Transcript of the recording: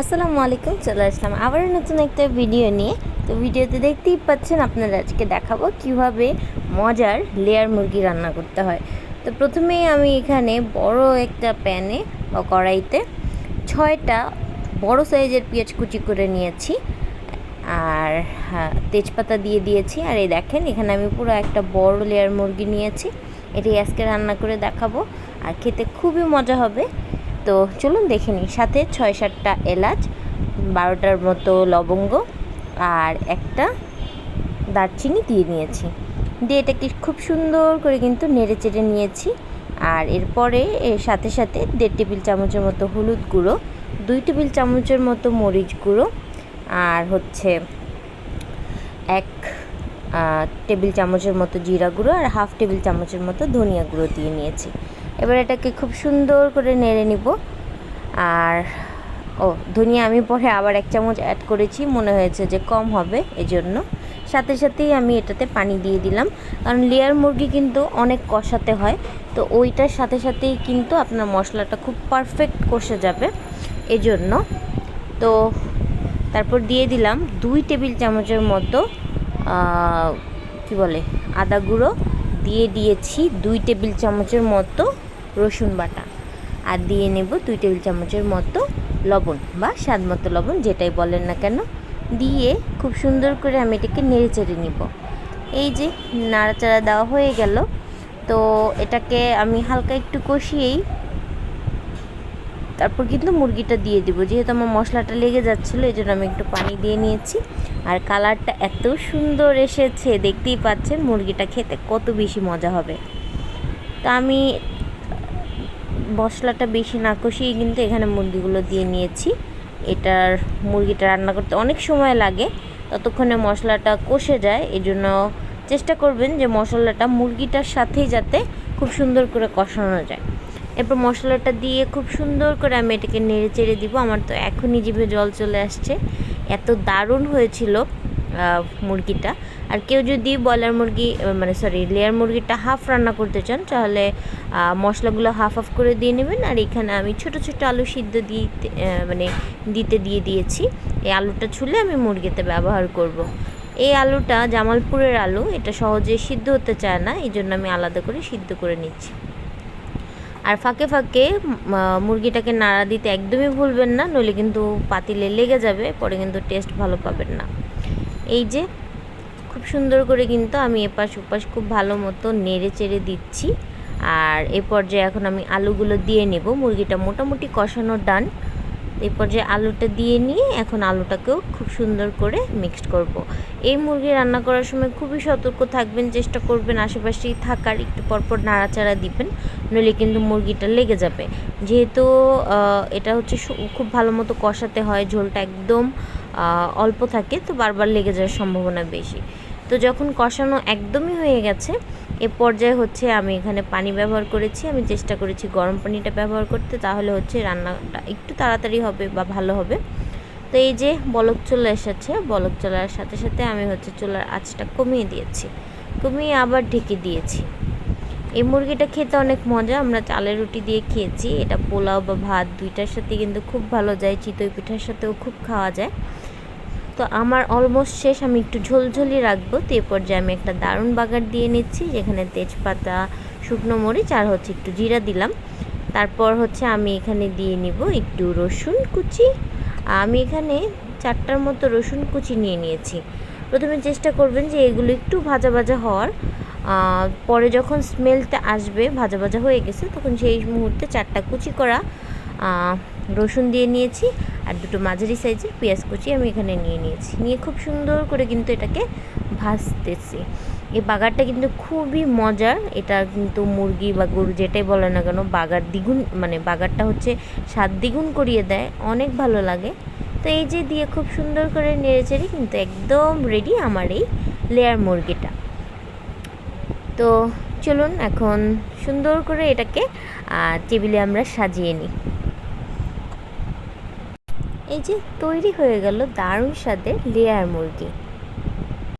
আসসালামু আলাইকুম চলে আসলাম আবার নতুন একটা ভিডিও নিয়ে। তো ভিডিওতে দেখতেই পাচ্ছেন আপনারা আজকে দেখাবো কীভাবে মজার লেয়ার মুরগি রান্না করতে হয়। তো প্রথমেই আমি এখানে বড় একটা প্যানে বা কড়াইতে ছয়টা বড় সাইজের পেঁয়াজ কুচি করে নিয়েছি। আর হ্যাঁ, তেজপাতা দিয়ে দিয়েছি। আর এই দেখেন এখানে আমি পুরো একটা বড় লেয়ার মুরগি নিয়েছি। এটাই আজকে রান্না করে দেখাবো। আর খেতে খুবই মজা হবে। তো চলুন দেখে নিই। সাথে ছয় সাতটা এলাচ, বারোটার মতো লবঙ্গ আর একটা দারচিনি দিয়ে নিয়েছি। দিয়ে এটাকে খুব সুন্দর করে কিন্তু নেড়ে চেড়ে নিয়েছি। আর এরপরে এর সাথে সাথে দেড় টেবিল চামচের মতো হলুদ গুঁড়ো, দুই টেবিল চামচের মতো মরিচ গুঁড়ো আর হচ্ছে এক টেবিল চামচের মতো জিরা গুঁড়ো আর হাফ টেবিল চামচের মতো ধনিয়া গুঁড়ো দিয়ে নিয়েছি। এবার এটাকে খুব সুন্দর করে নেড়ে নিব। আর, ও, ধনিয়া আমি পরে আবার এক চামচ অ্যাড করেছি, মনে হয়েছে যে কম হবে এজন্য। সাথে সাথেই আমি এটাতে পানি দিয়ে দিলাম। কারণ লেয়ার মুরগি কিন্তু অনেক কষাতে হয়, তো ওইটার সাথে সাথেই কিন্তু আপনার মশলাটা খুব পারফেক্ট কষে যাবে এজন্য। তো তারপর দিয়ে দিলাম দুই টেবিল চামচের মতো কি বলে, আদা গুঁড়ো। দিয়ে দিয়েছি দুই টেবিল চামচের মতো রসুন বাটা। আর দিয়ে নেব দুই টেবিল চামচের মতো লবণ বা স্বাদ মতো লবণ, যেটাই বলেন না কেন। দিয়ে খুব সুন্দর করে আমি এটাকে নেড়ে চেড়ে নিব। এই যে নাড়াচাড়া দেওয়া হয়ে গেল, তো এটাকে আমি হালকা একটু কষিয়েই তারপর কিন্তু মুরগিটা দিয়ে দিব। যেহেতু আমার মশলাটা লেগে যাচ্ছিল এই জন্য আমি একটু পানি দিয়ে নিয়েছি। আর কালারটা এত সুন্দর এসেছে, দেখতেই পাচ্ছেন মুরগিটা খেতে কত বেশি মজা হবে। তো আমি মশলাটা বেশি না কষিয়ে কিন্তু এখানে মুরগিগুলো দিয়ে নিয়েছি। এটার মুরগিটা রান্না করতে অনেক সময় লাগে, ততক্ষণে মশলাটা কষে যায়। এই জন্য চেষ্টা করবেন যে মশলাটা মুরগিটার সাথেই যাতে খুব সুন্দর করে কষানো যায়। এরপর মশলাটা দিয়ে খুব সুন্দর করে আমি এটাকে নেড়ে চেড়ে দিব। আমার তো এখনই জিভে জল চলে আসছে। এত দারুণ হয়েছিল। মুরগিটা। আর কেউ যদি ব্রয়লার মুরগি মানে সরি লেয়ার মুরগিটা হাফ রান্না করতে চান, তাহলে মশলাগুলো হাফ হাফ করে দিয়ে নেবেন। আর এখানে আমি ছোট ছোট আলু সিদ্ধ দিতে মানে দিতে, দিয়ে দিয়েছি। এই আলুটা ছুলে আমি মুরগিতে ব্যবহার করব। এই আলুটা জামালপুরের আলু, এটা সহজে সিদ্ধ হতে চায় না এই জন্য আমি আলাদা করে সিদ্ধ করে নিচ্ছি। আর ফাঁকে ফাঁকে মুরগিটাকে নাড়া দিতে একদমই ভুলবেন না, নইলে কিন্তু পাতিলে লেগে যাবে, পরে কিন্তু টেস্ট ভালো পাবেন না। এই যে, খুব সুন্দর করে কিন্তু আমি এপাশ ওপাশ খুব ভালো মতো নেড়ে চেড়ে দিচ্ছি। আর এই পর্যায়ে এখন আমি আলুগুলো দিয়ে নেব। মুরগিটা মোটামুটি কষানো ডান। এই পর্যায়ে আলুটা দিয়ে নিয়ে এখন আলুটাকেও খুব সুন্দর করে মিক্সড করব। এই মুরগি রান্না করার সময় খুবই সতর্ক থাকবেন, চেষ্টা করবেন আশেপাশেই থাকার, একটু পরপর নাড়াচাড়া দিবেন, নইলে কিন্তু মুরগিটা লেগে যাবে। যেহেতু এটা হচ্ছে খুব ভালো মতো কষাতে হয়, ঝোলটা একদম অল্প থাকে, তো বারবার লেগে যাওয়ার সম্ভাবনা বেশি। তো যখন কষানো একদমই হয়ে গেছে, এ পর্যায়ে হচ্ছে আমি এখানে পানি ব্যবহার করেছি, আমি চেষ্টা করেছি গরম পানিটা ব্যবহার করতে, তাহলে হচ্ছে রান্নাটা একটু তাড়াতাড়ি হবে বা ভালো হবে। তো এই যে বলক চলে এসেছে, বলক চলার সাথে সাথে আমি হচ্ছে চুলার আঁচটা কমিয়ে দিয়েছি, কমিয়ে আবার ঢেকে দিয়েছি। এই মুরগিটা খেতে অনেক মজা, আমরা চালের রুটি দিয়ে খেয়েছি, এটা পোলাও বা ভাত দুইটার সাথে কিন্তু খুব ভালো যায়, চিতই পিঠার সাথেও খুব খাওয়া যায়। তো আমার অলমোস্ট শেষ, আমি একটু ঝোলঝোলি রাখব। তো এ পর্যায়ে আমি একটা দারুণ বাগার দিয়ে নিচ্ছি, যেখানে তেজপাতা, শুকনো মরিচ আর হচ্ছে একটু জিরা দিলাম। তারপর হচ্ছে আমি এখানে দিয়ে নিব একটু রসুন কুচি। আমি এখানে চারটার মতো রসুন কুচি নিয়ে নিয়েছি। প্রথমে চেষ্টা করবেন যে এগুলো একটু ভাজা ভাজা হওয়ার। পরে যখন স্মেলটা আসবে, ভাজা ভাজা হয়ে গেছে, তখন সেই মুহূর্তে চারটা কুচি করা রসুন দিয়ে নিয়েছি। আর দুটো মাঝারি সাইজের পেঁয়াজ কুচি আমি এখানে নিয়ে নিয়েছি। নিয়ে খুব সুন্দর করে কিন্তু এটাকে ভাজতেছি। এই বাগারটা কিন্তু খুবই মজার। এটা কিন্তু মুরগি বা গরু যেটাই বলে না কেন, বাগার দ্বিগুণ মানে বাগারটা হচ্ছে স্বাদ দ্বিগুণ করিয়ে দেয়, অনেক ভালো লাগে। তো এই যে দিয়ে খুব সুন্দর করে নেড়েচেড়ে কিন্তু একদম রেডি আমার এই লেয়ার মুরগিটা। তো চলুন এখন সুন্দর করে এটাকে টেবিলে আমরা সাজিয়ে নিই। এই যে তৈরি হয়ে গেল দারুণ স্বাদের লেয়ার মুরগি।